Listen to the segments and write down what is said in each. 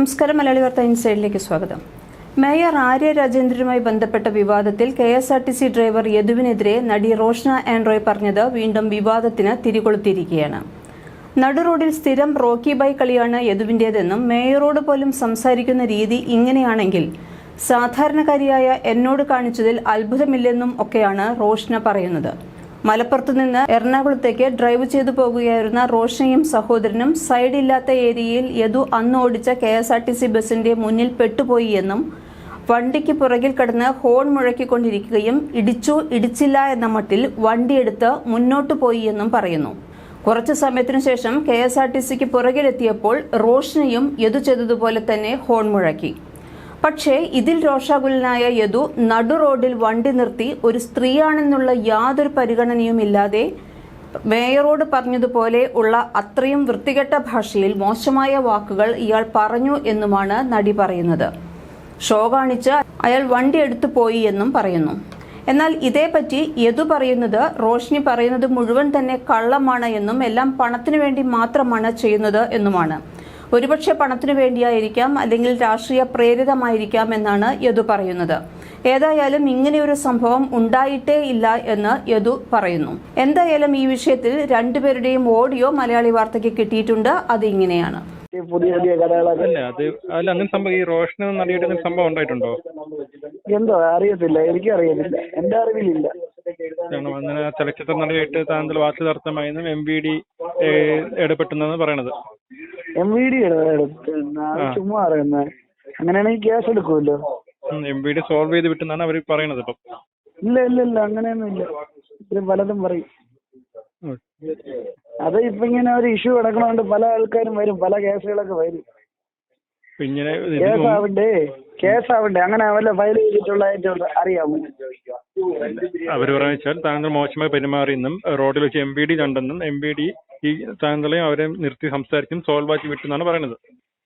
നമസ്കാരം മലയാളി വാർത്ത ഇൻസൈഡിലേക്ക് സ്വാഗതം. മേയർ ആര്യ രാജേന്ദ്രനുമായി ബന്ധപ്പെട്ട വിവാദത്തിൽ K S R T C driver യദുവിനെതിരെ നടി റോഷ്ന ആൻഡ്രോയ് പറഞ്ഞത് വീണ്ടും വിവാദത്തിന് തിരികൊളുത്തിയിരിക്കുകയാണ്. നടുറോഡിൽ സ്ഥിരം റോക്കി ബൈ കളിയാണ് യദുവിന്റേതെന്നും മേയറോട് പോലും സംസാരിക്കുന്ന രീതി ഇങ്ങനെയാണെങ്കിൽ സാധാരണക്കാരിയായ എന്നോട് കാണിച്ചതിൽ അത്ഭുതമില്ലെന്നും ഒക്കെയാണ് റോഷ്ന പറയുന്നത്. മലപ്പുറത്ത് നിന്ന് എറണാകുളത്തേക്ക് ഡ്രൈവ് ചെയ്തു പോകുകയായിരുന്ന റോഷനയും സഹോദരനും സൈഡ് ഇല്ലാത്ത ഏരിയയിൽ യദു അന്ന് ഓടിച്ച K S R T C ബസിന്റെ മുന്നിൽ പെട്ടുപോയി എന്നും വണ്ടിക്ക് പുറകിൽ കിടന്ന് ഹോൺ മുഴക്കിക്കൊണ്ടിരിക്കുകയും ഇടിച്ചു ഇടിച്ചില്ല എന്ന മട്ടിൽ വണ്ടിയെടുത്ത് മുന്നോട്ടു പോയി എന്നും പറയുന്നു. കുറച്ചു സമയത്തിനു ശേഷം കെ എസ് ആർ ടി സിക്ക് പുറകിലെത്തിയപ്പോൾ റോഷനയും യദു ചെയ്തതുപോലെ തന്നെ ഹോൺ മുഴക്കി. പക്ഷേ ഇതിൽ രോഷാകുലനായ യദു നടു റോഡിൽ വണ്ടി നിർത്തി ഒരു സ്ത്രീയാണെന്നുള്ള യാതൊരു പരിഗണനയും ഇല്ലാതെ മേയറോട് പറഞ്ഞതുപോലെ ഉള്ള അത്രയും വൃത്തികെട്ട ഭാഷയിൽ മോശമായ വാക്കുകൾ ഇയാൾ പറഞ്ഞു എന്നുമാണ് നടി പറയുന്നത്. ഷോ കാണിച്ച് അയാൾ വണ്ടി എടുത്തു പോയി എന്നും പറയുന്നു. എന്നാൽ ഇതേപ്പറ്റി യദു പറയുന്നത് റോഷ്നി പറയുന്നത് മുഴുവൻ തന്നെ കള്ളമാണ് എന്നും എല്ലാം പണത്തിനു വേണ്ടി മാത്രമാണ് ചെയ്യുന്നത് എന്നുമാണ്. ഒരുപക്ഷെ പണത്തിനു വേണ്ടിയായിരിക്കാം അല്ലെങ്കിൽ രാഷ്ട്രീയ പ്രേരിതമായിരിക്കാം എന്നാണ് യദു പറയുന്നത്. ഏതായാലും ഇങ്ങനെയൊരു സംഭവം ഉണ്ടായിട്ടേ ഇല്ല എന്ന് യദു പറയുന്നു. എന്തായാലും ഈ വിഷയത്തിൽ രണ്ടുപേരുടെയും ഓഡിയോ മലയാളി വാർത്തയ്ക്ക് കിട്ടിയിട്ടുണ്ട്. അത് ഇങ്ങനെയാണ്. പുതിയ പുതിയ കടകളൊക്കെ അല്ല അത് അല്ല അങ്ങനെ സംഭവം ഈ റോഷന് നടിയുടെ അങ്ങനെ സംഭവം ഉണ്ടായിട്ടുണ്ടോ? എന്തോ അറിയത്തില്ല എനിക്ക് അറിയത്തില്ല. എന്റെ അറിവിലില്ല. അങ്ങനെ ചലച്ചിത്ര നടിയായിട്ട് താങ്കൾ വാർത്താർത്ഥമായെന്നും എം വി ഡി ഇടപെട്ടെന്നാണ് പറയണത്. എം വി ഡി ചുമ്മാ അറിയുന്ന അങ്ങനെയാണെങ്കിൽ കേസ് എടുക്കുമല്ലോ എം വി ഡി സോൾവ് ചെയ്ത് വിട്ടെന്നാണ് അവർ പറയണത് ഇപ്പം. ഇല്ല ഇല്ല ഇല്ല അങ്ങനെയൊന്നും ഇല്ല. ഇത് പലതും പറയും. അത് ഇപ്പൊ ഇങ്ങനെ ഒരു ഇഷ്യൂ കിടക്കണോണ്ട് പല ആൾക്കാരും വരും പല കേസുകളൊക്കെ വരും. ഇങ്ങനെ കേസാവണ്ടേ കേസ് മുമ്പ് ആവണ്ടേ? കേസ് ആവണ്ടേ? അങ്ങനെ വല്ല ഫയൽ ചെയ്തിട്ടുള്ളതായിട്ട് അറിയാമോ? അവർ പറയുന്ന വെച്ചാൽ താങ്കൾ മോശമായി പെരുമാറിയെന്നും റോഡിൽ വെച്ച് എം ബി ഡി കണ്ടെന്നും എം ബി ഡി ഈ താങ്കളെയും അവരെ നിർത്തി സംസാരിച്ചും സോൾവ് ആക്കി വിട്ടെന്നാണ് പറയുന്നത്.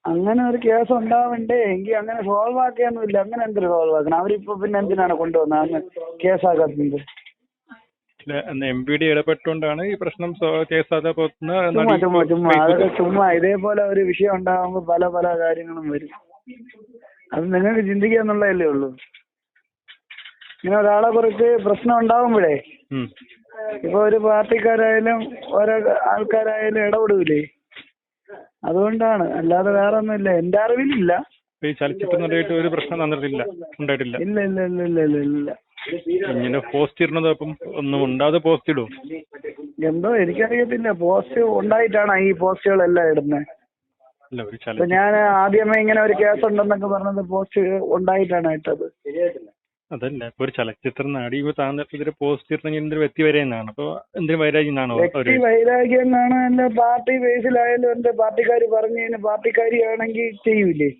അങ്ങനെ ഒരു കേസ് ഉണ്ടാവണ്ടേ? എങ്കിൽ അങ്ങനെ സോൾവ് ആക്കിയൊന്നുമില്ല. അങ്ങനെ എന്തൊരു സോൾവ് ആക്കണം? അവരിപ്പോ പിന്നെ എന്തിനാണ് കൊണ്ടുവന്നത്? അങ്ങ് കേസാക്കുന്നത് എം പി ഡി ഇടപെട്ടുകൊണ്ടാണ് ഈ പ്രശ്നം കേസാതെ പോകുന്ന ചുമ്മാ ചുമ്മാ ചുമ്മാ. അതൊക്കെ ചുമ്മാ ഇതേപോലെ ഒരു വിഷയം ഉണ്ടാകുമ്പോ പല പല കാര്യങ്ങളും വരും. അത് നിങ്ങൾക്ക് ചിന്തിക്കാന്നുള്ളതല്ലേ ഉള്ളൂ. ഇങ്ങനെ ഒരാളെ കുറിച്ച് പ്രശ്നം ഉണ്ടാവുമ്പോഴേ ഇപ്പൊ ഒരു പാർട്ടിക്കാരായാലും ഓരോ ആൾക്കാരായാലും ഇടപെടൂലേ? അതുകൊണ്ടാണ്. അല്ലാതെ വേറെ ഒന്നുമില്ല എന്റെ അറിവിലില്ല. ഈ ചലച്ചിത്ര നടിയായിട്ട് ഒരു പ്രശ്നം തന്നിട്ടില്ല ഉണ്ടായിട്ടില്ല. ഇല്ല ഇല്ല ഇല്ല ഇല്ല ഇല്ല ഇല്ല. ഇങ്ങനെ പോസ്റ്റ് ഇടുന്നത് അപ്പം ഒന്നും ഉണ്ടാതെ പോസ്റ്റ് ഇടും. എന്തോ എനിക്കറിയത്തില്ല. പോസ്റ്റ് ഉണ്ടായിട്ടാണ് ഈ പോസ്റ്റുകളെല്ലാം ഇടുന്നത് ഇപ്പൊ ഞാൻ ആദ്യമേ ഇങ്ങനെ ഒരു കേസ് ഉണ്ടെന്നൊക്കെ പറഞ്ഞത് പോസ്റ്റ് ഉണ്ടായിട്ടാണ് ഇട്ടത്. അതല്ല ഇപ്പൊ ഒരു ചലച്ചിത്ര നടി ഇപ്പൊ താങ്കൾക്കെതിരെ പോസ്റ്റ് ഇടണമെങ്കിൽ എന്തൊരു വ്യക്തി വരെയെന്നാണ്? അപ്പൊ എന്തിനു വൈരാഗ്യനാണോ വ്യക്തി അവർ വൈരാഗ്യം എന്നാണ്. എന്റെ പാർട്ടി ബേസിലായാലും എന്റെ പാർട്ടിക്കാർ പറഞ്ഞതിന് പാർട്ടിക്കാരിയാണെങ്കിൽ ചെയ്യൂലേ?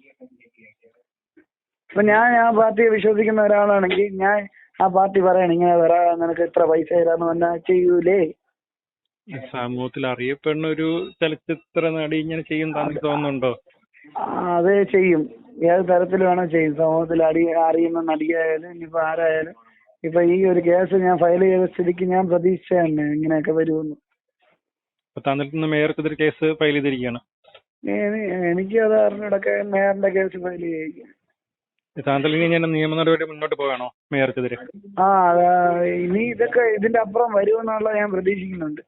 ഇപ്പൊ ഞാൻ ആ പാർട്ടിയെ വിശ്വസിക്കുന്ന ഒരാളാണെങ്കിൽ ഞാൻ ആ പാർട്ടി പറയണം ഇങ്ങനെ വരാ നിനക്ക് ഇത്ര പൈസ തരാന്ന് പറഞ്ഞാൽ ചെയ്യൂലേ? സമൂഹത്തിൽ അറിയപ്പെടുന്ന ഒരു ചലച്ചിത്ര നടി ഇങ്ങനെ ചെയ്യും തോന്നുന്നുണ്ടോ? അത് ചെയ്യും. ഏത് തരത്തിൽ വേണം ചെയ്യും. സമൂഹത്തിൽ അടി അറിയുന്ന നടിയായാലും ഇനിയിപ്പോ ആരായാലും. ഇപ്പൊ ഈ ഒരു കേസ് ഞാൻ ഫയൽ ചെയ്ത സ്ഥിതിക്ക് ഞാൻ പ്രതീക്ഷ തന്നെ ഇങ്ങനെയൊക്കെ വരുമെന്ന്. ഇന്ന് മേയർക്കെതിരെ കേസ് ഫയൽ ചെയ്തിരിക്കുകയാണ്. എനി- എനിക്ക് അത് അറിഞ്ഞിടക്കെ മേയറിന്റെ കേസ് ഫയൽ ചെയ്യിക്കും താങ്കൾ ഇനി ഞാൻ നിയമ നടപടി മുന്നോട്ട് പോകണോ മേയർക്കെതിരെ? ആ ഇനി ഇതൊക്കെ ഇതിന്റെ അപ്പുറം വരുമെന്നുള്ള ഞാൻ പ്രതീക്ഷിക്കുന്നുണ്ട്.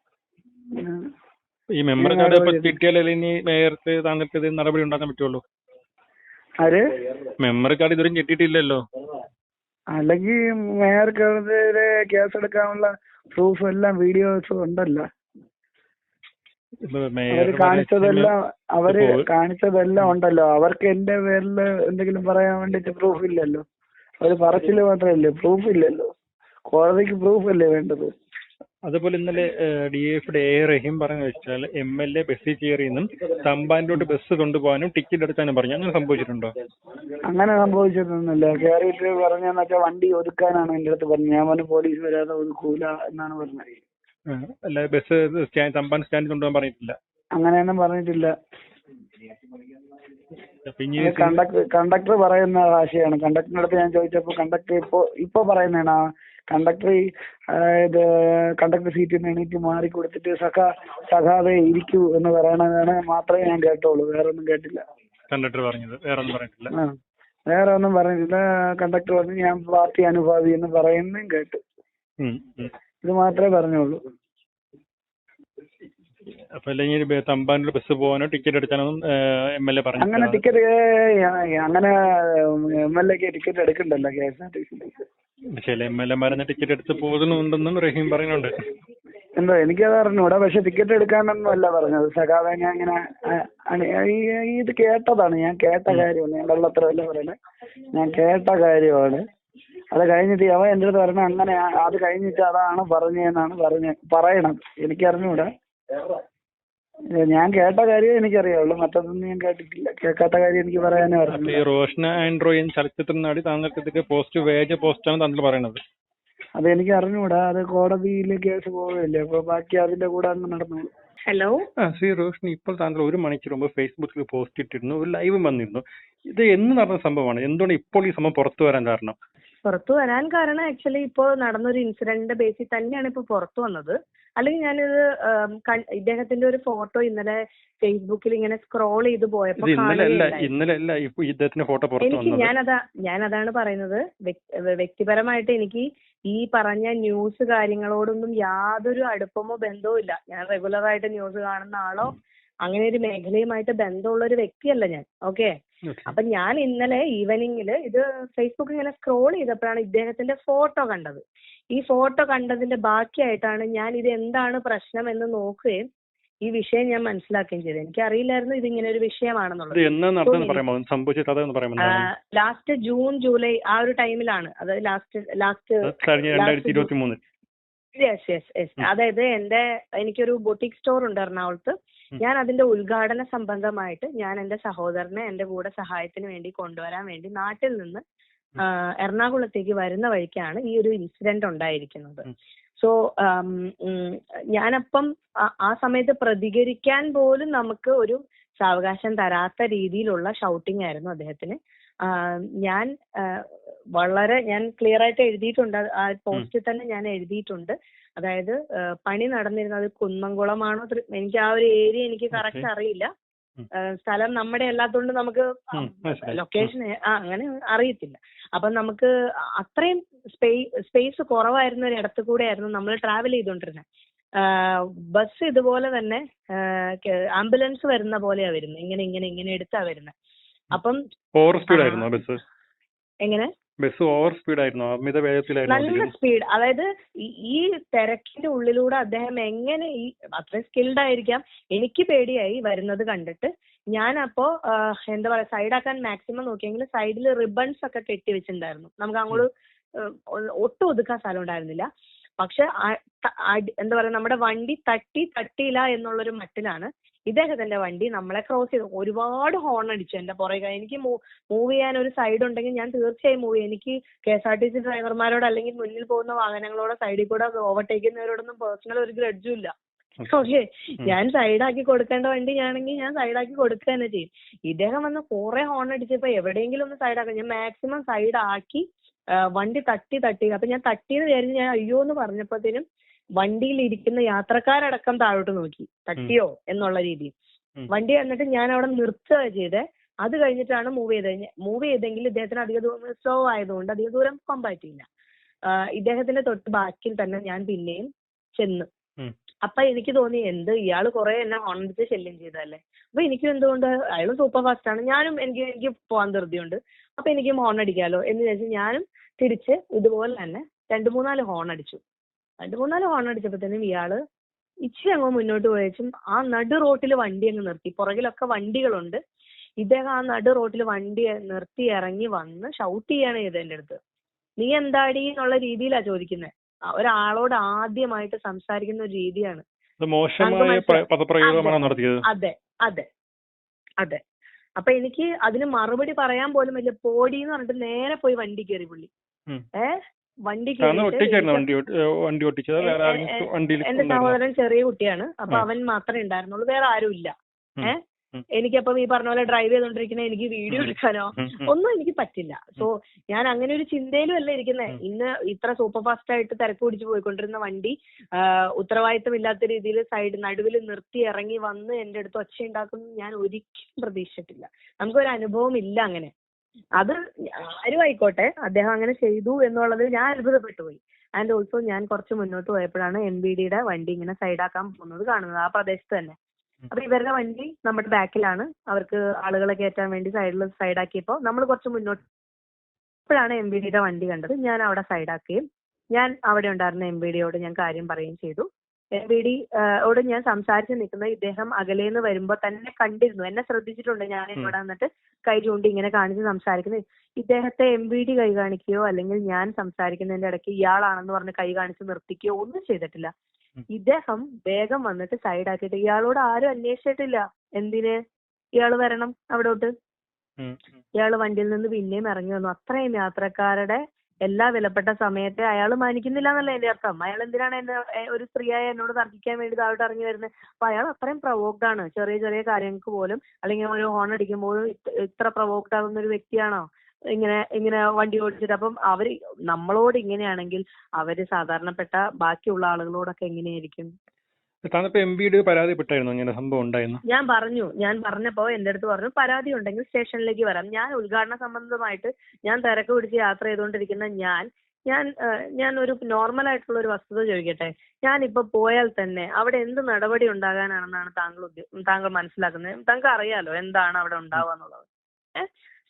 ഈ മെമ്പർ കാർഡ് കിട്ടിയാലേ ഇനി മേയർക്ക് താങ്കൾക്കെതിരെ നടപടി ഉണ്ടാക്കാൻ പറ്റുള്ളൂ? ആര്? കാർഡ് ഇതുവരെ കിട്ടിയിട്ടില്ലല്ലോ. അല്ലെങ്കിൽ മേയർക്കെതിരെ കേസെടുക്കാനുള്ള പ്രൂഫ് എല്ലാം വീഡിയോസും ഉണ്ടല്ലോ. അവർ കാണിച്ചതെല്ലാം അവർ കാണിച്ചതെല്ലാം ഉണ്ടല്ലോ. അവർക്ക് എന്റെ പേരിൽ എന്തെങ്കിലും പറയാൻ വേണ്ടിട്ട് പ്രൂഫ് ഇല്ലല്ലോ. അവർ പറച്ചിൽ മാത്രമല്ലേ? പ്രൂഫ് ഇല്ലല്ലോ. കോടതിക്ക് പ്രൂഫ് അല്ലേ വേണ്ടത്? അതുപോലെ ഇന്നലെ ഡി എഫിയുടെ എ റഹീം പറഞ്ഞു വെച്ചാൽ എം എൽ എ ബസ്സിൽ കയറിയെന്നും തമ്പാനിലോട്ട് ബസ് കൊണ്ടുപോകാനും ടിക്കറ്റ് എടുക്കാനും പറഞ്ഞു. അങ്ങനെ സംഭവിച്ചിട്ടുണ്ടോ? അങ്ങനെ സംഭവിച്ചിട്ടൊന്നുമില്ല. കയറിയിട്ട് പറഞ്ഞെന്ന് വെച്ചാൽ വണ്ടി ഒതുക്കാനാണ് എന്റെ അടുത്ത് പറഞ്ഞത്. ഞാൻ പറഞ്ഞു പോലീസ് വരാതെ ഒതുക്കൂല എന്നാണ് പറഞ്ഞത്. അല്ല ബസ് സ്റ്റാൻഡ് തമ്പാൻ സ്റ്റാൻഡിൽ കൊണ്ടുപോകാൻ പറഞ്ഞിട്ടില്ല. അങ്ങനെയൊന്നും പറഞ്ഞിട്ടില്ല. കണ്ടക്ടർ കണ്ടക്ടർ പറയുന്ന ഭാഷയാണ് കണ്ടക്ടറിന്റെ അടുത്ത് ഞാൻ ചോദിച്ചപ്പോ കണ്ടക്ടർ ഇപ്പൊ ഇപ്പൊ പറയുന്നതാണ്. കണ്ടക്ടർ ഇത് കണ്ടക്ടർ സീറ്റിൽ നിന്ന് എണീറ്റ് മാറി കൊടുത്തിട്ട് സഖ സഖാതെ ഇരിക്കൂ എന്ന് പറയണതാണ് മാത്രമേ ഞാൻ കേട്ടുള്ളൂ വേറെ ഒന്നും കേട്ടില്ല. കണ്ടക്ടർ പറഞ്ഞത്. വേറെ ഒന്നും പറഞ്ഞിട്ടില്ല. വേറെ ഒന്നും പറഞ്ഞിട്ടില്ല. കണ്ടക്ടർ പറഞ്ഞു ഞാൻ പാർട്ടി അനുഭാവി എന്ന് പറയുന്നതും കേട്ടു. ഇത് മാത്രമേ പറഞ്ഞുള്ളൂ. അപ്പൊ അല്ലെങ്കിൽ തമ്പാനൂർ ബസ് പോകാനോ ടിക്കറ്റ് എടുക്കാനൊന്നും എം എൽ എ അങ്ങനെ ടിക്കറ്റ് അങ്ങനെ എം എൽ എക്ക് ticket എടുക്കണ്ടല്ലോ K S R T C ചില എം എൽ എമാരെ ടിക്കറ്റ് എടുത്ത് പോകുന്നുണ്ടെന്നും റഹീം പറയുന്നുണ്ട്. എന്തോ എനിക്കത് അറിഞ്ഞൂടാ പക്ഷെ ടിക്കറ്റ് എടുക്കാനൊന്നും അല്ല പറഞ്ഞത്. സഖാവെ ഞാൻ ഇങ്ങനെ ഇത് കേട്ടതാണ് ഞാൻ കേട്ട കാര്യമാണ്. ഞാൻ വെള്ളത്തിലല്ല പറയുന്നത് ഞാൻ കേട്ട കാര്യമാണ്. അത് കഴിഞ്ഞിട്ട് അവൻ എന്റെ അടുത്ത് പറഞ്ഞ അങ്ങനെ അത് കഴിഞ്ഞിട്ട് അതാണ് പറഞ്ഞതെന്നാണ് പറഞ്ഞ പറയണത്. എനിക്കറിഞ്ഞൂടാ. ഞാൻ കേട്ട കാര്യം എനിക്കറിയാവുള്ളൂ മറ്റൊന്നും ഞാൻ കേട്ടിട്ടില്ല. കേൾക്കാത്ത കാര്യം എനിക്ക് പറയാനേ പറഞ്ഞു റോഷന ആൻഡ്രോയിൻ ചലച്ചിത്രം നാടി താങ്കൾക്ക് പോസ്റ്റ് വേജ പോസ്റ്റാണ് താങ്കൾ പറയണത്. അത് എനിക്ക് അറിഞ്ഞൂടാ അത് കോടതിയിൽ കേസ് പോവുകയല്ലേ. അപ്പൊ ബാക്കി അതിന്റെ കൂടെ അങ്ങ് നടന്നു ഹലോ? ആ ശ്രീ റോഷിനി ഇപ്പോൾ താങ്കൾ ഒരു മണിക്കൂർ മുമ്പ് ഫേസ്ബുക്കിൽ പോസ്റ്റ് ഇട്ടിരുന്നു. ഒരു ലൈവ് വന്നിരുന്നു. ഇത് എന്ന് നടന്ന സംഭവമാണ്? എന്തുകൊണ്ട് ഇപ്പോൾ ഈ സംഭവം പുറത്തു വരാൻ കാരണം? പുറത്തു വരാൻ കാരണം ആക്ച്വലി ഇപ്പോൾ നടന്നൊരു ഇൻസിഡന്റിന്റെ ബേസിൽ തന്നെയാണ് ഇപ്പോൾ പുറത്തു വന്നത്. അല്ലെങ്കിൽ ഞാനിത് ഇദ്ദേഹത്തിന്റെ ഒരു ഫോട്ടോ ഇന്നലെ ഫേസ്ബുക്കിൽ ഇങ്ങനെ സ്ക്രോൾ ചെയ്ത് പോയപ്പോ പോയപ്പോൾ ഇപ്പൊ എനിക്ക് ഞാനതാ ഞാനതാണ് പറയുന്നത്. വ്യക്തിപരമായിട്ട് എനിക്ക് ഈ പറഞ്ഞ ന്യൂസ് കാര്യങ്ങളോടൊന്നും യാതൊരു അടുപ്പമോ ബന്ധവും ഇല്ല. ഞാൻ റെഗുലർ ആയിട്ട് ന്യൂസ് കാണുന്ന ആളോ അങ്ങനെ ഒരു മേഖലയുമായിട്ട് ബന്ധമുള്ള ഒരു വ്യക്തിയല്ല ഞാൻ. ഓക്കെ. അപ്പൊ ഞാൻ ഇന്നലെ ഈവനിങ്ങിൽ ഇത് ഫേസ്ബുക്ക് ഇങ്ങനെ സ്ക്രോൾ ചെയ്തപ്പോഴാണ് ഇദ്ദേഹത്തിന്റെ ഫോട്ടോ കണ്ടത്. ഈ ഫോട്ടോ കണ്ടതിന്റെ ബാക്കിയായിട്ടാണ് ഞാൻ ഇത് എന്താണ് പ്രശ്നം എന്ന് നോക്കുകയും ഈ വിഷയം ഞാൻ മനസ്സിലാക്കുകയും ചെയ്തത്. എനിക്ക് അറിയില്ലായിരുന്നു ഇത് ഇങ്ങനെ ഒരു വിഷയമാണെന്നുള്ളത്? ലാസ്റ്റ് ജൂൺ ജൂലൈ ആ ഒരു ടൈമിലാണ് അതായത് last last yes yes yes അതായത് എന്റെ എനിക്കൊരു ബൊട്ടിക് സ്റ്റോർ ഉണ്ട് എറണാകുളത്ത്. ഞാൻ അതിന്റെ ഉദ്ഘാടന സംബന്ധമായിട്ട് ഞാൻ എന്റെ സഹോദരനെ എന്റെ കൂടെ സഹായത്തിന് വേണ്ടി കൊണ്ടുവരാൻ വേണ്ടി നാട്ടിൽ നിന്ന് എറണാകുളത്തേക്ക് വരുന്ന വഴിക്കാണ് ഈ ഒരു ഇൻസിഡന്റ് ഉണ്ടായിരിക്കുന്നത്. സോ ഞാനപ്പം ആ- ആ സമയത്ത് പ്രതികരിക്കാൻ പോലും നമുക്ക് ഒരു സാവകാശം തരാത്ത രീതിയിലുള്ള ഷൗട്ടിംഗ് ആയിരുന്നു അദ്ദേഹത്തിന്. ഞാൻ വളരെ ഞാൻ ക്ലിയർ ആയിട്ട് എഴുതിയിട്ടുണ്ട്. ആ പോസ്റ്റിൽ തന്നെ ഞാൻ എഴുതിയിട്ടുണ്ട്. അതായത് പണി നടന്നിരുന്നത് കുന്നംകുളമാണോ എനിക്ക് ആ ഒരു ഏരിയ എനിക്ക് കറക്റ്റ് അറിയില്ല. സ്ഥലം നമ്മുടെ അല്ലാത്തതുകൊണ്ട് നമുക്ക് ലൊക്കേഷൻ ആ അങ്ങനെ അറിയത്തില്ല. അപ്പൊ നമുക്ക് അത്രയും സ്പേസ് കുറവായിരുന്ന ഒരു ഇടത്ത് കൂടെ ആയിരുന്നു നമ്മൾ ട്രാവൽ ചെയ്തുകൊണ്ടിരുന്നത് ബസ് ഇതുപോലെ തന്നെ ആംബുലൻസ് വരുന്ന പോലെയാ വരുന്നത്. ഇങ്ങനെ ഇങ്ങനെ ഇങ്ങനെ എടുത്താ വരുന്നത്. അപ്പം ഓവർ സ്പീഡ് ആയിരുന്നു ബസ്? എങ്ങനെ? ബസ് ഓവർ സ്പീഡ് ആയിരുന്നു? അമിത വേഗത്തിലായിരുന്നു നല്ല സ്പീഡ് അതായത് ഈ- തിരക്കിന്റെ ഉള്ളിലൂടെ അദ്ദേഹം എങ്ങനെ ഈ അത്രയും സ്കിൽഡ് ആയിരിക്കാം. എനിക്ക് പേടിയായി വരുന്നത് കണ്ടിട്ട്. ഞാൻ അപ്പോ എന്താ പറയാ സൈഡാക്കാൻ മാക്സിമം നോക്കിയെങ്കിലും സൈഡിൽ റിബൺസ് ഒക്കെ കെട്ടി വെച്ചിട്ടുണ്ടായിരുന്നു. നമുക്ക് അങ്ങോട്ട് ഒട്ടും ഒതുക്കാൻ സ്ഥലം ഉണ്ടായിരുന്നില്ല. പക്ഷെ എന്താ പറയാ നമ്മുടെ വണ്ടി തട്ടി തട്ടിയില്ല എന്നുള്ളൊരു മട്ടിലാണ് ഇദ്ദേഹത്തിന്റെ വണ്ടി നമ്മളെ ക്രോസ് ചെയ്തു. ഒരുപാട് ഹോൺ അടിച്ചു എന്റെ പുറകെ. എനിക്ക് മൂവ് ചെയ്യാൻ ഒരു സൈഡ് ഉണ്ടെങ്കിൽ ഞാൻ തീർച്ചയായും മൂവ് ചെയ്യും. എനിക്ക് K S R T C ഡ്രൈവർമാരോട് അല്ലെങ്കിൽ മുന്നിൽ പോകുന്ന വാഹനങ്ങളോട് സൈഡിൽ കൂടെ ഓവർടേക്ക് ചെയ്യുന്നവരോടൊന്നും പേഴ്സണൽ ഒരു ഗ്രഡ്ജും ഇല്ല. ഓക്കെ. ഞാൻ സൈഡാക്കി കൊടുക്കേണ്ട വണ്ടി ഞാണെങ്കിൽ ഞാൻ സൈഡാക്കി കൊടുക്കുക തന്നെ ചെയ്യും. ഇദ്ദേഹം വന്ന് കുറെ ഹോൺ അടിച്ചപ്പോ എവിടെയെങ്കിലും ഒന്ന് സൈഡാക്കാം ഞാൻ മാക്സിമം സൈഡാക്കി വണ്ടി തട്ടി തട്ടി. അപ്പൊ ഞാൻ തട്ടിയെന്ന് വിചാരിച്ച് ഞാൻ അയ്യോ എന്ന് പറഞ്ഞപ്പോഴത്തേനും വണ്ടിയിൽ ഇരിക്കുന്ന യാത്രക്കാരടക്കം താഴോട്ട് നോക്കി. തട്ടിയോ എന്നുള്ള രീതിയിൽ. വണ്ടി എന്നിട്ട് ഞാൻ അവിടെ നിർത്തുക ചെയ്തേ അത് കഴിഞ്ഞിട്ടാണ് മൂവ് ചെയ്തത്. മൂവ് ചെയ്തെങ്കിൽ ഇദ്ദേഹത്തിന് അധിക ദൂരം സ്ലോ ആയതുകൊണ്ട് അധിക ദൂരം പോകാൻ പറ്റിയില്ല ഇദ്ദേഹത്തിന്റെ തൊട്ട് ബാക്കിൽ തന്നെ ഞാൻ പിന്നെയും ചെന്നു. അപ്പൊ എനിക്ക് തോന്നി എന്ത്? ഇയാൾ കുറെ എന്നെ ഹോൺ അടിച്ച് ശല്യം ചെയ്തതല്ലേ? അപ്പൊ എനിക്കും എന്തുകൊണ്ട്? അയാൾ സൂപ്പർ ഫാസ്റ്റ് ആണ്. ഞാനും എനിക്ക് എനിക്ക് പോകാൻ ധൃതിയുണ്ട്. അപ്പൊ എനിക്കും ഹോൺ അടിക്കാലോ എന്ന് വിചാരിച്ച് ഞാനും തിരിച്ച് ഇതുപോലെ തന്നെ രണ്ട് മൂന്നാൽ ഹോൺ അടിച്ചു. രണ്ട് മൂന്നാൽ ഹോൺ അടിച്ചപ്പോഴത്തേനും ഇയാൾ ഇച്ചിരി അങ്ങ് മുന്നോട്ട് പോയച്ചും ആ നടു റോട്ടിൽ വണ്ടി അങ്ങ് നിർത്തി. പുറകിലൊക്കെ വണ്ടികളുണ്ട്. ഇദ്ദേഹം ആ നടു റോട്ടിൽ വണ്ടി നിർത്തി ഇറങ്ങി വന്ന് ഷൗട്ട് ചെയ്യാണ് ചെയ്തത് അടുത്ത്. നീ എന്താടി എന്നുള്ള രീതിയിലാ ചോദിക്കുന്നത് ഒരാളോട് ആദ്യമായിട്ട് സംസാരിക്കുന്ന ഒരു രീതിയാണ്. അതെ. അതെ അതെ അപ്പൊ എനിക്ക് അതിന് മറുപടി പറയാൻ പോലും വലിയ പോടി എന്ന് പറഞ്ഞിട്ട് നേരെ പോയി വണ്ടി കയറി പുള്ളി. ഉം. വണ്ടി വണ്ടി ഓട്ടിച്ചത്? വേറെ ആരെങ്കിലും എന്റെ സഹോദരൻ ചെറിയ കുട്ടിയാണ്. അപ്പൊ അവൻ മാത്രമേ ഉണ്ടായിരുന്നുള്ളൂ. വേറെ ആരും ഇല്ല. ഏഹ് എനിക്കപ്പം ഈ പറഞ്ഞ പോലെ ഡ്രൈവ് ചെയ്തോണ്ടിരിക്കുന്ന എനിക്ക് വീഡിയോ എടുക്കാനോ. ഒന്നും എനിക്ക് പറ്റില്ല. സോ ഞാൻ അങ്ങനെ ഒരു ചിന്തയിലും അല്ല ഇരിക്കുന്നത് ഇന്ന് ഇത്ര സൂപ്പർ ഫാസ്റ്റ് ആയിട്ട് തിരക്ക് പിടിച്ച് പോയിക്കൊണ്ടിരുന്ന വണ്ടി ഉത്തരവാദിത്തം ഉത്തരവാദിത്തമില്ലാത്ത രീതിയിൽ സൈഡ് നടുവിൽ നിർത്തി ഇറങ്ങി വന്ന് എന്റെ അടുത്ത് ഒച്ച ഉണ്ടാക്കുന്നു ഞാൻ ഒരിക്കലും പ്രതീക്ഷിച്ചിട്ടില്ല. നമുക്കൊരു അനുഭവം ഇല്ല അങ്ങനെ. അത് ആരും ആയിക്കോട്ടെ അദ്ദേഹം അങ്ങനെ ചെയ്തു എന്നുള്ളത് ഞാൻ അത്ഭുതപ്പെട്ടു പോയി ആൻഡ് ഓൾസോ ഞാൻ കുറച്ച് മുന്നോട്ട് പോയപ്പോഴാണ് എം ബി ഡിയുടെ വണ്ടി ഇങ്ങനെ സൈഡാക്കാൻ പോകുന്നത് കാണുന്നത് ആ പ്രദേശത്ത് തന്നെ. അപ്പൊ ഇവരുടെ വണ്ടി നമ്മുടെ ബാക്കിലാണ്. അവർക്ക് ആളുകളെ കയറ്റാൻ വേണ്ടി സൈഡിൽ സൈഡാക്കിയപ്പോൾ നമ്മൾ കുറച്ച് മുന്നോട്ട് അപ്പോഴാണ് എം ബി ഡിയുടെ വണ്ടി കണ്ടത്. ഞാൻ അവിടെ സൈഡാക്കുകയും ഞാൻ അവിടെ ഉണ്ടായിരുന്ന എം ബി ഡിയോട് ഞാൻ കാര്യം പറയുകയും ചെയ്തു. എം ബി ഡി ഓട് ഞാൻ സംസാരിച്ച് നിൽക്കുന്നത് ഇദ്ദേഹം അകലേന്ന് വരുമ്പോ തന്നെ കണ്ടിരുന്നു. എന്നെ ശ്രദ്ധിച്ചിട്ടുണ്ട് ഞാൻ ഇവിടെ വന്നിട്ട് കൈ ചൂണ്ടി ഇങ്ങനെ കാണിച്ച് സംസാരിക്കുന്നത്. ഇദ്ദേഹത്തെ എം ബി ഡി കൈ കാണിക്കുകയോ അല്ലെങ്കിൽ ഞാൻ സംസാരിക്കുന്നതിന്റെ ഇടയ്ക്ക് ഇയാളാണെന്ന് പറഞ്ഞ് കൈ കാണിച്ച് നിർത്തിക്കുകയോ ഒന്നും ചെയ്തിട്ടില്ല. ഇദ്ദേഹം വേഗം വന്നിട്ട് സൈഡാക്കിയിട്ട് ഇയാളോട് ആരും അന്വേഷിച്ചിട്ടില്ല. എന്തിന്? ഇയാൾ വരണം അവിടോട്ട്. ഇയാൾ വണ്ടിയിൽ നിന്ന് പിന്നെയും ഇറങ്ങി വന്നു. അത്രയും യാത്രക്കാരുടെ എല്ലാ വിലപ്പെട്ട സമയത്തെ അയാൾ മാനിക്കുന്നില്ല എന്നല്ല എന്റെ അർത്ഥം. അയാൾ എന്തിനാണ് എന്നെ എ, ഒരു സ്ത്രീയായ എന്നോട് തർക്കിക്കാൻ വേണ്ടി താഴോട്ട് ഇറങ്ങി വരുന്നത്? അപ്പൊ അയാൾ അത്രയും പ്രവോക്ഡ് ആണ്. ചെറിയ ചെറിയ കാര്യങ്ങൾക്ക് പോലും അല്ലെങ്കിൽ ഒരു ഹോൺ അടിക്കുമ്പോഴും ഇത്ര പ്രവോക്ഡ് ആകുന്ന ഒരു വ്യക്തിയാണോ? ഇങ്ങനെ ഇങ്ങനെ വണ്ടി ഓടിച്ചിട്ട്. അപ്പം അവർ നമ്മളോട് ഇങ്ങനെയാണെങ്കിൽ അവർ സാധാരണപ്പെട്ട ബാക്കിയുള്ള ആളുകളോടൊക്കെ എങ്ങനെയായിരിക്കും? താങ്കളിപ്പോ എം ബിയുടെ പരാതിപ്പെട്ടായിരുന്നു ഇങ്ങനെ സംഭവം ഉണ്ടായിരുന്നു ഞാൻ പറഞ്ഞു. ഞാൻ പറഞ്ഞപ്പോ എന്റെ അടുത്ത് പറഞ്ഞു പരാതി ഉണ്ടെങ്കിൽ സ്റ്റേഷനിലേക്ക് വരാം. ഞാൻ ഉദ്ഘാടന സംബന്ധമായിട്ട് ഞാൻ തിരക്ക് പിടിച്ച് യാത്ര ചെയ്തുകൊണ്ടിരിക്കുന്ന ഞാൻ ഞാൻ ഞാൻ ഒരു നോർമൽ ആയിട്ടുള്ള ഒരു വസ്തുത ചോദിക്കട്ടെ? ഞാൻ ഇപ്പൊ പോയാൽ തന്നെ അവിടെ എന്ത് നടപടി ഉണ്ടാകാനാണെന്നാണ് താങ്കൾ താങ്കൾ മനസ്സിലാക്കുന്നത്? താങ്കൾ അറിയാലോ എന്താണ് അവിടെ ഉണ്ടാവുക എന്നുള്ളത്.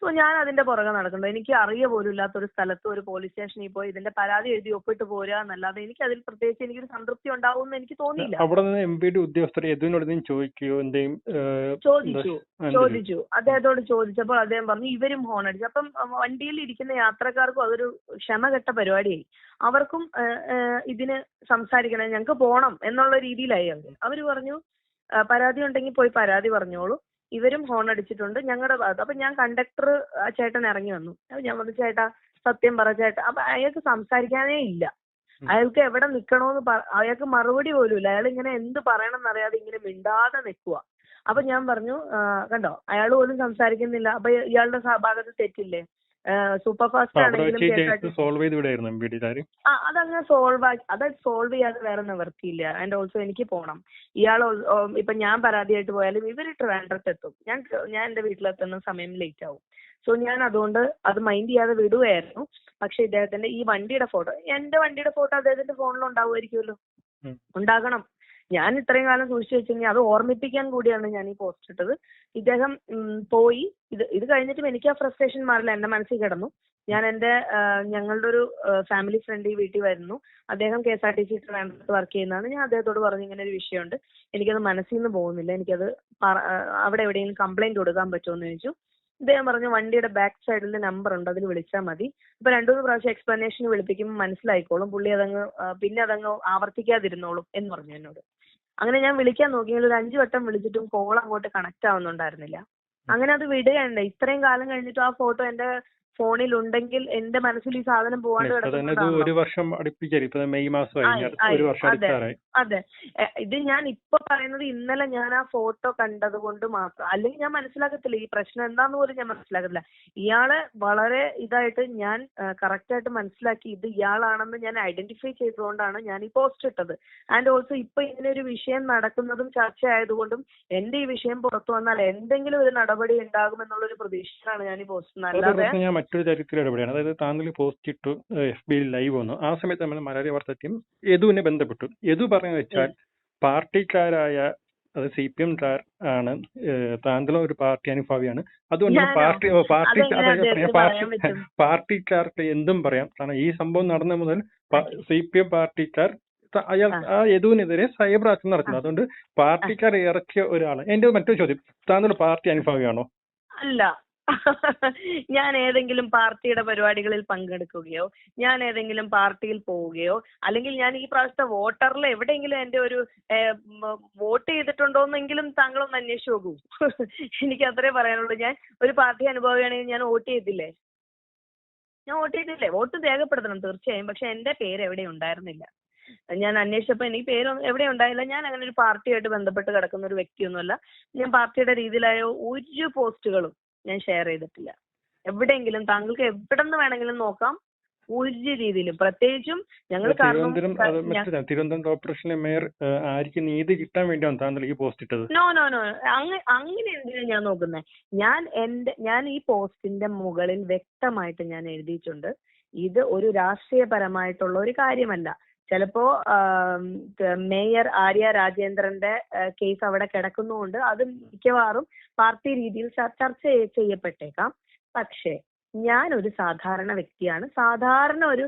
സോ ഞാൻ അതിന്റെ പുറകെ നടക്കുന്നത് എനിക്ക് അറിയ പോലും ഇല്ലാത്ത ഒരു സ്ഥലത്ത് ഒരു പോലീസ് സ്റ്റേഷനിൽ പോയി ഇതിന്റെ പരാതി എഴുതി ഒപ്പിട്ട് പോരുക എന്നല്ലാതെ എനിക്ക് അതിൽ പ്രത്യേകിച്ച് എനിക്കൊരു സംതൃപ്തി ഉണ്ടാവും എന്ന് എനിക്ക് തോന്നിയില്ല. അവിടെ നിന്ന് എം പിയുടെ ഉദ്യോഗസ്ഥർ എതിനോട് ചോദിക്കുകയോ എന്തെങ്കിലും ചോദിച്ചു ചോദിച്ചു. അദ്ദേഹത്തോട് ചോദിച്ചപ്പോൾ അദ്ദേഹം പറഞ്ഞു ഇവരും ഹോൺ അടിച്ചു. അപ്പം വണ്ടിയിൽ ഇരിക്കുന്ന യാത്രക്കാർക്കും അതൊരു ക്ഷമകെട്ട പരിപാടിയായി. അവർക്കും ഇതിന് സംസാരിക്കണം ഞങ്ങൾക്ക് പോണം എന്നുള്ള രീതിയിലായി അവർ അവർ പറഞ്ഞു പരാതി ഉണ്ടെങ്കിൽ പോയി പരാതി പറഞ്ഞോളൂ. ഇവരും ഹോൺ അടിച്ചിട്ടുണ്ട്. ഞങ്ങളുടെ ഭാഗത്ത് അപ്പൊ ഞാൻ കണ്ടക്ടർ ചേട്ടൻ ഇറങ്ങി വന്നു. അപ്പൊ ഞാൻ പറഞ്ഞു ചേട്ടാ സത്യം പറ ചേട്ടാ. അപ്പൊ അയാൾക്ക് സംസാരിക്കാനേ ഇല്ല. അയാൾക്ക് എവിടെ നിക്കണോന്ന് പറ- അയാൾക്ക് മറുപടി പോലും ഇല്ല. അയാൾ ഇങ്ങനെ എന്ത് പറയണം എന്നറിയാതെ ഇങ്ങനെ മിണ്ടാതെ നിൽക്കുക അപ്പൊ ഞാൻ പറഞ്ഞു കണ്ടോ അയാൾ പോലും സംസാരിക്കുന്നില്ല. അപ്പൊ ഇയാളുടെ ഭാഗത്ത് തെറ്റില്ലേ? സൂപ്പർ ഫാസ്റ്റ് ആണെങ്കിലും സോൾവ് ചെയ്ത് വിടായിരുന്നു ആ അതങ്ങ് സോൾവ് ആക്കി അത് സോൾവ് ചെയ്യാതെ വേറെ നിവർത്തിയില്ല. ആൻഡ് ഓൾസോ എനിക്ക് പോണം. ഇയാൾ ഇപ്പൊ ഞാൻ പരാതിയായിട്ട് പോയാലും ഇവർ ട്രിവാൻഡ്രത്ത് എത്തും. ഞാൻ ഞാൻ എന്റെ വീട്ടിലെത്തുന്ന സമയം ലേറ്റ് ആവും. സോ ഞാൻ അതുകൊണ്ട് അത് മൈൻഡ് ചെയ്യാതെ വിടുകയായിരുന്നു പക്ഷെ ഇദ്ദേഹത്തിന്റെ ഈ വണ്ടിയുടെ ഫോട്ടോ എന്റെ വണ്ടിയുടെ ഫോട്ടോ അദ്ദേഹത്തിന്റെ ഫോണിൽ ഉണ്ടാവുമായിരിക്കുമല്ലോ. ഉണ്ടാകണം. ഞാൻ ഇത്രയും കാലം സൂക്ഷിച്ചു വെച്ചെങ്കിൽ അത് ഓർമ്മിപ്പിക്കാൻ കൂടിയാണ് ഞാൻ ഈ പോസ്റ്റ് ഇട്ടത്. ഇദ്ദേഹം പോയി. ഇത് ഇത് കഴിഞ്ഞിട്ടും എനിക്ക് ആ ഫ്രസ്ട്രേഷൻ മാറില്ല. എന്റെ മനസ്സിൽ കിടന്നു. ഞാൻ എന്റെ ഞങ്ങളുടെ ഒരു ഫാമിലി ഫ്രണ്ട് ഈ വീട്ടിൽ വരുന്നു. അദ്ദേഹം K S R T C transport work ചെയ്യുന്നതാണ്. ഞാൻ അദ്ദേഹത്തോട് പറഞ്ഞു ഇങ്ങനെ ഒരു വിഷയമുണ്ട്. എനിക്കത് മനസ്സിൽ നിന്ന് പോകുന്നില്ല. എനിക്കത് അവിടെ എവിടെയെങ്കിലും കംപ്ലൈന്റ് കൊടുക്കാൻ പറ്റുമോ എന്ന് ചോദിച്ചു. ഇദ്ദേഹം പറഞ്ഞു വണ്ടിയുടെ ബാക്ക് സൈഡിൽ നമ്പർ ഉണ്ട്. അതിൽ വിളിച്ചാൽ മതി. ഇപ്പൊ രണ്ടുമൂന്ന് പ്രാവശ്യം എക്സ്പ്ലനേഷൻ വിളിപ്പിക്കുമ്പോൾ മനസ്സിലായിക്കോളും. പുള്ളി അതങ്ങ് പിന്നെ അതങ്ങ് ആവർത്തിക്കാതിരുന്നോളും എന്ന് പറഞ്ഞു എന്നോട്. അങ്ങനെ ഞാൻ വിളിക്കാൻ നോക്കിയെങ്കിൽ ഒരു അഞ്ചു വട്ടം വിളിച്ചിട്ടും കോൾ അങ്ങോട്ട് കണക്ട് ആവുന്നുണ്ടായിരുന്നില്ല. അങ്ങനെ അത് വിടുകയുണ്ട് ഇത്രയും കാലം കഴിഞ്ഞിട്ടും ആ ഫോട്ടോ എന്റെ ഫോണിൽ ഉണ്ടെങ്കിൽ എന്റെ മനസ്സിൽ ഈ സാധനം പോവാണ്ട്. ഒരു വർഷം മെയ് മാസം അതെ. അതെ. ഇത് ഞാൻ ഇപ്പൊ പറയുന്നത് ഇന്നലെ ഞാൻ ആ ഫോട്ടോ കണ്ടത് കൊണ്ട് മാത്രം. അല്ലെങ്കിൽ ഞാൻ മനസ്സിലാക്കത്തില്ല. ഈ പ്രശ്നം എന്താന്ന് പോലും ഞാൻ മനസ്സിലാക്കത്തില്ല. ഇയാളെ വളരെ ഇതായിട്ട് ഞാൻ കറക്റ്റ് ആയിട്ട് മനസ്സിലാക്കി ഇത് ഇയാളാണെന്ന് ഞാൻ ഐഡന്റിഫൈ ചെയ്തുകൊണ്ടാണ് ഞാൻ ഈ പോസ്റ്റ് ഇട്ടത്. ആൻഡ് ഓൾസോ ഇപ്പൊ ഇങ്ങനെ ഒരു വിഷയം നടക്കുന്നതും ചർച്ച ആയതുകൊണ്ടും എന്റെ ഈ വിഷയം പുറത്തു വന്നാൽ എന്തെങ്കിലും ഒരു നടപടി ഉണ്ടാകുമെന്നുള്ള ഒരു പ്രതീക്ഷയാണ് ഞാൻ ഈ പോസ്റ്റ് അല്ലാതെ മറ്റൊരു തരത്തിൽ ഇടപെടുകയാണ് അതായത് താങ്കൾ പോസ്റ്റ് ഇട്ടു എഫ് ബിയിൽ ലൈവ് വന്നു. ആ സമയത്ത് നമ്മൾ മലയാളി വാർത്തയ്ക്കും യദുവിനെ ബന്ധപ്പെട്ടു. യദു പറഞ്ഞു വെച്ചാൽ പാർട്ടിക്കാരായ അത് സി പി എം ആണ് താങ്കളും ഒരു പാർട്ടി അനുഭാവിയാണ്. അതുകൊണ്ട് പാർട്ടി പാർട്ടി പാർട്ടി? പാർട്ടിക്കാർക്ക് എന്തും പറയാം. കാരണം ഈ സംഭവം നടന്ന മുതൽ സി പി എം പാർട്ടിക്കാർ അയാൾ ആ. യദുവിനെതിരെ സൈബർ ആക്ഷൻ നടത്തുന്നു അതുകൊണ്ട് പാർട്ടിക്കാർ ഇറക്കിയ ഒരാൾ എന്റെ മറ്റൊരു ചോദ്യം. താങ്കൾ പാർട്ടി അനുഭാവിയാണോ? അല്ല. ഞാൻ ഏതെങ്കിലും പാർട്ടിയുടെ പരിപാടികളിൽ പങ്കെടുക്കുകയോ ഞാൻ ഏതെങ്കിലും പാർട്ടിയിൽ പോവുകയോ അല്ലെങ്കിൽ ഞാൻ ഈ പ്രാവശ്യത്തെ വോട്ടറിൽ എവിടെയെങ്കിലും എന്റെ ഒരു വോട്ട് ചെയ്തിട്ടുണ്ടോന്നെങ്കിലും താങ്കളൊന്ന് അന്വേഷിച്ച് നോക്കൂ. എനിക്ക് അത്രേ പറയാനുള്ളൂ. ഞാൻ ഒരു പാർട്ടി അനുഭവിയാണെങ്കിൽ ഞാൻ വോട്ട് ചെയ്തില്ലേ? ഞാൻ വോട്ട് ചെയ്തില്ലേ? വോട്ട് രേഖപ്പെടുത്തണം തീർച്ചയായും. പക്ഷെ എന്റെ പേര് എവിടെ ഉണ്ടായിരുന്നില്ല. ഞാൻ അന്വേഷിച്ചപ്പോൾ എനിക്ക് പേര് എവിടെ ഉണ്ടായില്ല. ഞാൻ അങ്ങനെ ഒരു പാർട്ടിയായിട്ട് ബന്ധപ്പെട്ട് കിടക്കുന്ന ഒരു വ്യക്തിയൊന്നുമല്ല. ഞാൻ പാർട്ടിയുടെ രീതിയിലായ ഒരു പോസ്റ്റുകളും ഞാൻ ഷെയർ ചെയ്തിട്ടില്ല. എവിടെയെങ്കിലും താങ്കൾക്ക് എവിടെ നിന്ന് വേണമെങ്കിലും നോക്കാം. ഒരു രീതിയിലും. പ്രത്യേകിച്ചും ഞങ്ങൾ കാരണം തിരുവനന്തപുരം കോർപ്പറേഷനിലെ മേയർ ആർക്ക് നീതി കിട്ടാൻ വേണ്ടിയാണ് താങ്കൾ ഈ പോസ്റ്റ് ഇട്ടത്. നോ നോ നോ അങ്ങ അങ്ങനെ എന്തിനാണ് ഞാൻ നോക്കുന്നത് ഞാൻ എന്റെ ഞാൻ ഈ പോസ്റ്റിന്റെ മുകളിൽ വ്യക്തമായിട്ട് ഞാൻ എഴുതിയിട്ടുണ്ട്. ഇത് ഒരു രാഷ്ട്രീയപരമായിട്ടുള്ള ഒരു കാര്യമല്ല. ചിലപ്പോ മേയർ ആര്യ രാജേന്ദ്രന്റെ കേസ് അവിടെ കിടക്കുന്നതുകൊണ്ട് അത് മിക്കവാറും പാർട്ടി രീതിയിൽ ചർച്ച ചെയ്യപ്പെട്ടേക്കാം. പക്ഷേ ഞാൻ ഒരു സാധാരണ വ്യക്തിയാണ്. സാധാരണ ഒരു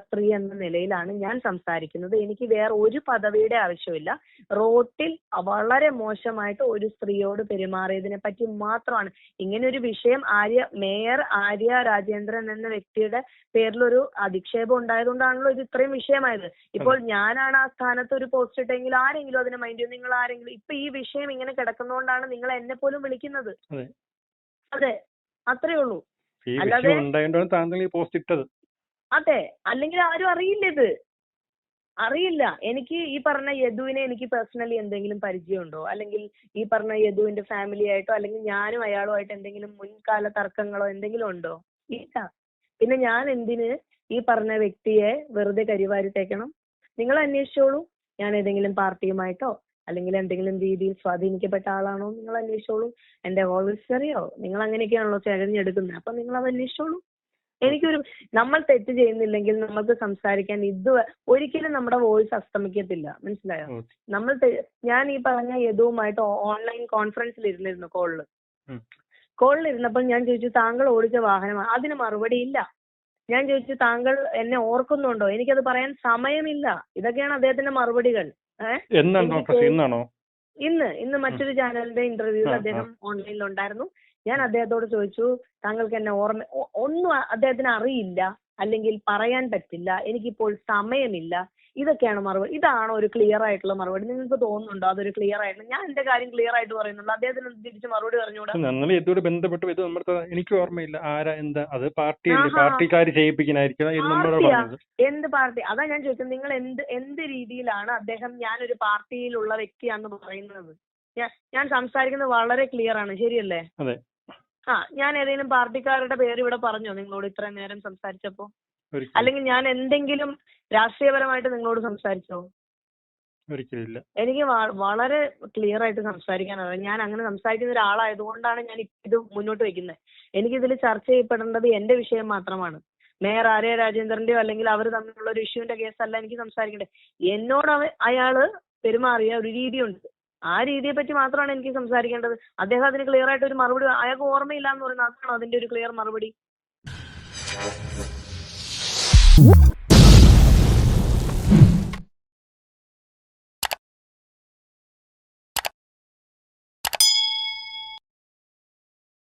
സ്ത്രീ എന്ന നിലയിലാണ് ഞാൻ സംസാരിക്കുന്നത്. എനിക്ക് വേറെ ഒരു പദവിയുടെ ആവശ്യമില്ല. റോട്ടിൽ വളരെ മോശമായിട്ട് ഒരു സ്ത്രീയോട് പെരുമാറിയതിനെ പറ്റി മാത്രമാണ്. ഇങ്ങനെ ഒരു വിഷയം ആര്യ മേയർ ആര്യ രാജേന്ദ്രൻ എന്ന വ്യക്തിയുടെ പേരിലൊരു അധിക്ഷേപം ഉണ്ടായതുകൊണ്ടാണല്ലോ ഇത് ഇത്രയും വിഷയമായത്. ഇപ്പോൾ ഞാനാണ് ആ സ്ഥാനത്ത് ഒരു പോസ്റ്റ് ഇട്ടെങ്കിൽ ആരെങ്കിലും അതിനെ മൈൻഡ് ചെയ്യും? നിങ്ങൾ ആരെങ്കിലും ഇപ്പൊ ഈ വിഷയം ഇങ്ങനെ കിടക്കുന്നതുകൊണ്ടാണ് നിങ്ങൾ എന്നെ പോലും വിളിക്കുന്നത്. അതെ. അതെ. അത്രേ ഉള്ളൂ. ഈ അല്ലാതെ- വിഷയം ഉണ്ടായതുകൊണ്ടാണ് താങ്കൾ ഈ പോസ്റ്റ് ഇട്ടത്. അതെ അല്ലെങ്കിൽ ആരും അറിയില്ല ഇത്. അറിയില്ല. എനിക്ക് ഈ പറഞ്ഞ യദുവിനെ എനിക്ക് പേഴ്സണലി എന്തെങ്കിലും പരിചയമുണ്ടോ? അല്ലെങ്കിൽ ഈ പറഞ്ഞ യദുവിന്റെ ഫാമിലി ആയിട്ടോ അല്ലെങ്കിൽ ഞാനും അയാളുമായിട്ട് എന്തെങ്കിലും മുൻകാല തർക്കങ്ങളോ എന്തെങ്കിലും ഉണ്ടോ? ഇല്ല. പിന്നെ ഞാൻ എന്തിന് ഈ പറഞ്ഞ വ്യക്തിയെ വെറുതെ കരിവാരിട്ടേക്കണം? നിങ്ങൾ അന്വേഷിച്ചോളൂ. ഞാൻ ഏതെങ്കിലും പാർട്ടിയുമായിട്ടോ അല്ലെങ്കിൽ എന്തെങ്കിലും രീതിയിൽ സ്വാധീനിക്കപ്പെട്ട ആളാണോ നിങ്ങൾ അന്വേഷിച്ചോളൂ. എന്റെ വോയിസ് അറിയോ? നിങ്ങൾ അങ്ങനെയൊക്കെയാണല്ലോ തിരഞ്ഞെടുക്കുന്നത്. അപ്പൊ നിങ്ങൾ അത് അന്വേഷിച്ചോളൂ. എനിക്കൊരു നമ്മൾ തെറ്റ് ചെയ്യുന്നില്ലെങ്കിൽ നമുക്ക് സംസാരിക്കാൻ ഇത് ഒരിക്കലും നമ്മുടെ വോയിസ് അസ്തമിക്കത്തില്ല. മനസ്സിലായോ? നമ്മൾ ഞാൻ ഈ പറഞ്ഞ യദുവുമായിട്ട് ഓൺലൈൻ കോൺഫറൻസിൽ ഇരുന്നിരുന്നു കോളിൽ. കോളിൽ ഇരുന്നപ്പോൾ ഞാൻ ചോദിച്ചു താങ്കൾ ഓടിച്ച വാഹനം അതിന് മറുപടി ഇല്ല. ഞാൻ ചോദിച്ചു താങ്കൾ എന്നെ ഓർക്കുന്നുണ്ടോ? എനിക്കത് പറയാൻ സമയമില്ല. ഇതൊക്കെയാണ് അദ്ദേഹത്തിന്റെ മറുപടികൾ. എന്നാണ്? ഇന്നാണോ? ഇന്ന് ഇന്ന് മറ്റൊരു ചാനലിന്റെ ഇന്റർവ്യൂവിൽ. അദ്ദേഹം ഓൺലൈനിൽ ഉണ്ടായിരുന്നു ഞാൻ അദ്ദേഹത്തോട് ചോദിച്ചു താങ്കൾക്ക് എന്നെ ഓർമ്മ ഒന്നും അദ്ദേഹത്തിന് അറിയില്ല അല്ലെങ്കിൽ പറയാൻ പറ്റില്ല എനിക്കിപ്പോൾ സമയമില്ല ഇതൊക്കെയാണ് മറുപടി. ഇതാണ് ഒരു ക്ലിയർ ആയിട്ടുള്ള മറുപടി. നിങ്ങൾക്ക് തോന്നുന്നുണ്ടോ അതൊരു ക്ലിയർ ആയിട്ട്? ഞാൻ എന്റെ കാര്യം ക്ലിയർ ആയിട്ട് പറയുന്നുണ്ട് അദ്ദേഹത്തിന് തിരിച്ച് മറുപടി പറഞ്ഞുകൂടാ? ഞങ്ങൾ ഇതുകൂടെ ബന്ധപ്പെട്ട് ഇത് നമ്മുടെ എനിക്ക് ഓർമ്മയില്ല. ആരാ എന്താ? അത് പാർട്ടി ആഹാ. പാർട്ടിക്കാർ ചെയ്യിപ്പിക്കാനായിരിക്കും എന്ത് പാർട്ടി? അതാ ഞാൻ ചോദിച്ചത്. നിങ്ങൾ എന്ത് എന്ത് രീതിയിലാണ് അദ്ദേഹം ഞാനൊരു പാർട്ടിയിലുള്ള വ്യക്തിയാന്ന് പറയുന്നത്? ഞാൻ ഞാൻ സംസാരിക്കുന്നത് വളരെ ക്ലിയർ ആണ്. ശരിയല്ലേ? ആ ഞാൻ ഏതെങ്കിലും പാർട്ടിക്കാരുടെ പേര് ഇവിടെ പറഞ്ഞോ നിങ്ങളോട് ഇത്രയും നേരം സംസാരിച്ചപ്പോ? അല്ലെങ്കിൽ ഞാൻ എന്തെങ്കിലും രാഷ്ട്രീയപരമായിട്ട് നിങ്ങളോട് സംസാരിച്ചോ? ഒരിക്കലില്ല എനിക്ക് വളരെ ക്ലിയർ ആയിട്ട് സംസാരിക്കാൻ അറിയാം ഞാൻ അങ്ങനെ സംസാരിക്കുന്ന ഒരാളായതുകൊണ്ടാണ് ഞാൻ ഇത് മുന്നോട്ട് വെക്കുന്നത് എനിക്ക് ഇതിൽ ചർച്ച ചെയ്യപ്പെടേണ്ടത് എന്റെ വിഷയം മാത്രമാണ്. മേയർ ആര്യ രാജേന്ദ്രന്റെയോ അല്ലെങ്കിൽ അവർ തമ്മിലുള്ള ഒരു ഇഷ്യൂവിന്റെ കേസല്ല എനിക്ക് സംസാരിക്കേണ്ടത്. എന്നോട് അയാൾ പെരുമാറിയ ഒരു രീതിയുണ്ട്. ആ രീതിയെ പറ്റി മാത്രമാണ് എനിക്ക് സംസാരിക്കേണ്ടത്. അദ്ദേഹം അതിന് ക്ലിയർ ആയിട്ട് ഒരു മറുപടി അയാൾക്ക് ഓർമ്മയില്ല എന്ന് പറയുന്നത് അതാണോ അതിന്റെ ഒരു ക്ലിയർ മറുപടി? Woo!